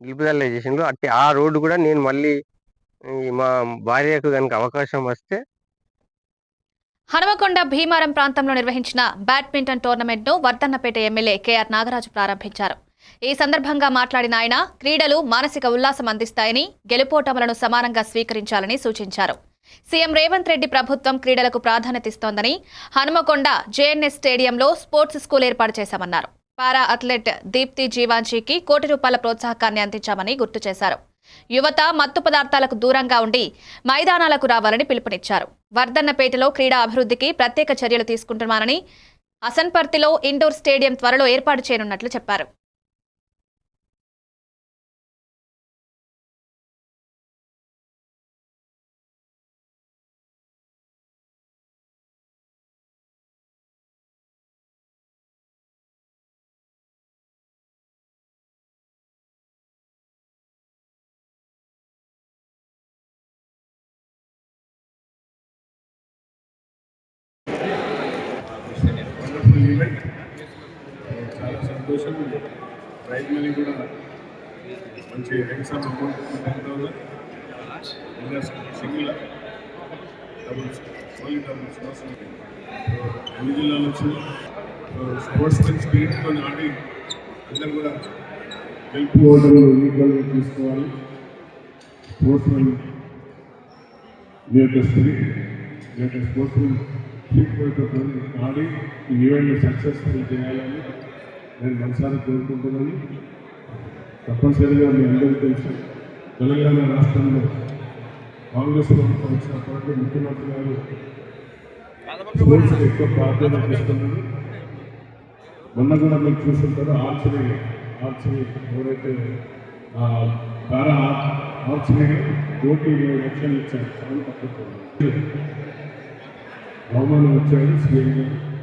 నిలుపుదల చేసిండ్రు అట్టి ఆ రోడ్డు కూడా నేను మళ్ళీ మా భార్యకు కనుక అవకాశం వస్తే హనుమకొండ భీమారం ప్రాంతంలో నిర్వహించిన బ్యాడ్మింటన్ టోర్నమెంట్ను వర్ధన్నపేట ఎమ్మెల్యే కేఆర్ నాగరాజు ప్రారంభించారు. ఈ సందర్భంగా మాట్లాడిన ఆయన క్రీడలు మానసిక ఉల్లాసం అందిస్తాయని గెలుపోటములను సమానంగా స్వీకరించాలని సూచించారు. సీఎం రేవంత్ రెడ్డి ప్రభుత్వం క్రీడలకు ప్రాధాన్యత ఇస్తోందని హనుమకొండ జేఎన్ఎస్ స్టేడియంలో స్పోర్ట్స్ స్కూల్ ఏర్పాటు చేశామన్నారు. పారా అథ్లెట్ దీప్తి జీవాంజీకి కోటి రూపాయల ప్రోత్సాహకాన్ని అందించామని గుర్తు చేశారు. యువత మత్తు పదార్థాలకు దూరంగా ఉండి మైదానాలకు రావాలని పిలుపునిచ్చారు. వర్ధన్నపేటలో క్రీడా అభివృద్ధికి ప్రత్యేక చర్యలు తీసుకుంటున్నామని అసన్పర్తిలో ఇండోర్ స్టేడియం త్వరలో ఏర్పాటు చేయనున్నట్లు చెప్పారు. ఈవెంట్. చాలా సంతోషం. ప్రైజ్ మనీ కూడా మంచి exam amount ten thousand single doubles only doubles కోసం అన్ని జిల్లాల నుంచి స్పోర్ట్స్ మెన్ స్పిరిట్తో ఆడి అందరూ కూడా గెలుపు ఓటర్లు ఈక్వల్గా తీసుకోవాలి. స్పోర్ట్స్ మెన్ మీ యొక్క స్పిరిట్ మీ యొక్క స్పోర్ట్స్ మెన్ స్పిరిట్ ఆడి ఈ ఈవెంట్ సక్సెస్ఫుల్ చేయాలని నేను మనసారా కోరుకుంటున్నాను. తప్పనిసరిగా మీ అందరికీ తెలుసు తెలంగాణ రాష్ట్రంలో కాంగ్రెస్ ప్రభుత్వం వచ్చినప్పటికీ ముఖ్యమంత్రి గారు స్పోర్ట్స్ ఎక్కువ ప్రాధాన్యత ఇస్తున్నారు. మొన్న కూడా మీరు చూస్తుంటారు ఆర్చరీ ఆర్చరీ ఎవరైతే పారా ఆర్చరీ కోటి లక్షలు ఇచ్చారు Roman me.